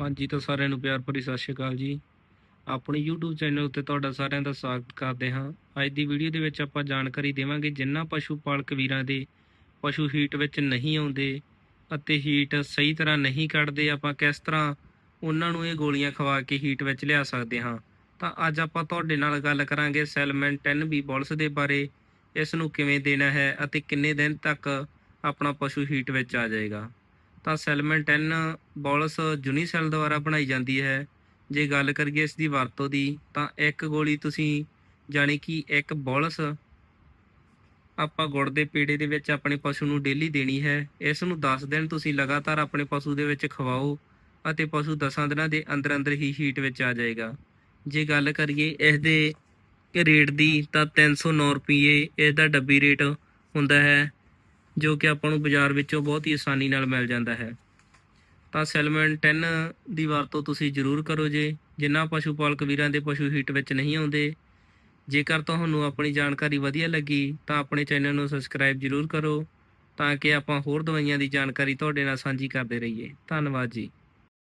ਹਾਂਜੀ, ਤਾਂ ਸਾਰਿਆਂ ਨੂੰ ਪਿਆਰ ਭਰੀ ਸਤਿ ਸ਼੍ਰੀ ਅਕਾਲ ਜੀ। ਆਪਣੇ YouTube ਚੈਨਲ ਉੱਤੇ ਤੁਹਾਡਾ ਸਾਰਿਆਂ ਦਾ ਸਵਾਗਤ ਕਰਦੇ ਹਾਂ। ਅੱਜ ਦੀ ਵੀਡੀਓ ਦੇ ਵਿੱਚ ਆਪਾਂ ਜਾਣਕਾਰੀ ਦੇਵਾਂਗੇ ਜਿਨ੍ਹਾਂ ਪਸ਼ੂ ਪਾਲਕ ਵੀਰਾਂ ਦੇ ਪਸ਼ੂ ਹੀਟ ਵਿੱਚ ਨਹੀਂ ਆਉਂਦੇ ਅਤੇ ਹੀਟ ਸਹੀ ਤਰ੍ਹਾਂ ਨਹੀਂ ਕੱਢਦੇ, ਆਪਾਂ ਕਿਸ ਤਰ੍ਹਾਂ ਉਹਨਾਂ ਨੂੰ ਇਹ ਗੋਲੀਆਂ ਖਵਾ ਕੇ ਹੀਟ ਵਿੱਚ ਲਿਆ ਸਕਦੇ ਹਾਂ। ਤਾਂ ਅੱਜ ਆਪਾਂ ਤੁਹਾਡੇ ਨਾਲ ਗੱਲ ਕਰਾਂਗੇ ਸੈਲਮਨ 10B ਬੋਲਸ ਦੇ ਬਾਰੇ ਇਸ ਨੂੰ ਕਿਵੇਂ ਦੇਣਾ ਹੈ ਅਤੇ ਕਿੰਨੇ ਦਿਨ ਤੱਕ ਆਪਣਾ ਪਸ਼ੂ ਹੀਟ ਵਿੱਚ ਆ ਜਾਏਗਾ। ਤਾਂ ਸੈਲਮਨ 10 ਬੋਲਸ ਜੁਨੀਸੈਲ ਦੁਆਰਾ ਬਣਾਈ ਜਾਂਦੀ ਹੈ। ਜੇ ਗੱਲ ਕਰੀਏ ਇਸ ਦੀ ਵਰਤੋਂ ਦੀ, ਤਾਂ ਇੱਕ ਗੋਲੀ ਤੁਸੀਂ ਜਾਣੀ ਕਿ ਇੱਕ ਬੋਲਸ ਆਪਾਂ ਗੁੜ ਦੇ ਪੇੜੇ ਦੇ ਵਿੱਚ ਆਪਣੇ ਪਸ਼ੂ ਨੂੰ ਡੇਲੀ ਦੇਣੀ ਹੈ। ਇਸ ਨੂੰ 10 ਦਿਨ ਤੁਸੀਂ ਲਗਾਤਾਰ ਆਪਣੇ ਪਸ਼ੂ ਦੇ ਵਿੱਚ ਖਵਾਓ ਅਤੇ ਪਸ਼ੂ 10 ਦਿਨਾਂ ਦੇ ਅੰਦਰ ਅੰਦਰ ਹੀ ਹੀਟ ਵਿੱਚ ਆ ਜਾਏਗਾ। ਜੇ ਗੱਲ ਕਰੀਏ ਇਸ ਦੇ ਰੇਟ ਦੀ, ਤਾਂ 309 ਰੁਪਏ ਇਸ ਦਾ ਡੱਬੀ ਰੇਟ ਹੁੰਦਾ ਹੈ। ਜੋ ਕਿ ਆਪਾਂ ਨੂੰ ਬਾਜ਼ਾਰ ਵਿੱਚੋਂ ਬਹੁਤ ਹੀ ਆਸਾਨੀ ਨਾਲ ਮਿਲ ਜਾਂਦਾ ਹੈ। ਤਾਂ ਸੈਲਮਨ 10 ਦੀ ਵਰਤੋਂ ਤੁਸੀਂ ਜ਼ਰੂਰ ਕਰੋ ਜੇ ਜਿਨ੍ਹਾਂ ਪਸ਼ੂ ਪਾਲਕ ਵੀਰਾਂ ਦੇ ਪਸ਼ੂ ਹੀਟ ਵਿੱਚ ਨਹੀਂ ਆਉਂਦੇ। ਜੇਕਰ ਤੁਹਾਨੂੰ ਆਪਣੀ ਜਾਣਕਾਰੀ ਵਧੀਆ ਲੱਗੀ, ਤਾਂ ਆਪਣੇ ਚੈਨਲ ਨੂੰ ਸਬਸਕ੍ਰਾਈਬ ਜ਼ਰੂਰ ਕਰੋ, ਤਾਂ ਕਿ ਆਪਾਂ ਹੋਰ ਦਵਾਈਆਂ ਦੀ ਜਾਣਕਾਰੀ ਤੁਹਾਡੇ ਨਾਲ ਸਾਂਝੀ ਕਰਦੇ ਰਹੀਏ। ਧੰਨਵਾਦ ਜੀ।